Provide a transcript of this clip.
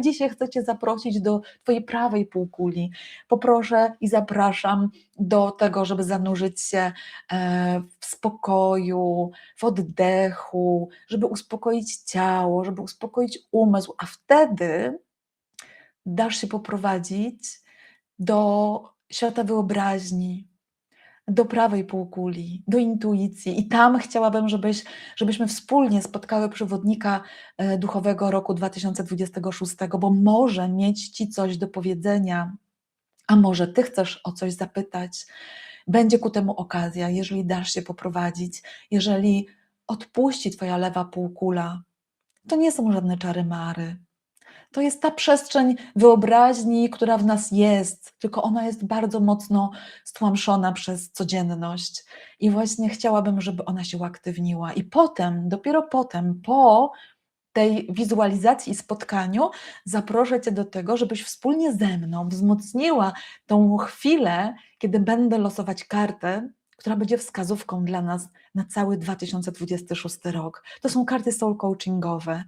Dzisiaj chcę Cię zaprosić do Twojej prawej półkuli. Poproszę i zapraszam do tego, żeby zanurzyć się e, w spokoju, w oddechu, żeby uspokoić ciało, żeby uspokoić umysł, a wtedy dasz się poprowadzić do świata wyobraźni, do prawej półkuli, do intuicji. I tam chciałabym, żebyś, żebyśmy wspólnie spotkały przewodnika e, duchowego roku 2026, bo może mieć Ci coś do powiedzenia, a może Ty chcesz o coś zapytać. Będzie ku temu okazja, jeżeli dasz się poprowadzić, jeżeli odpuści Twoja lewa półkula. To nie są żadne czary mary. To jest ta przestrzeń wyobraźni, która w nas jest, tylko ona jest bardzo mocno stłamszona przez codzienność. I właśnie chciałabym, żeby ona się uaktywniła. I potem, dopiero potem, po tej wizualizacji i spotkaniu, zaproszę Cię do tego, żebyś wspólnie ze mną wzmocniła tą chwilę, kiedy będę losować kartę, która będzie wskazówką dla nas na cały 2026 rok. To są karty soul coachingowe.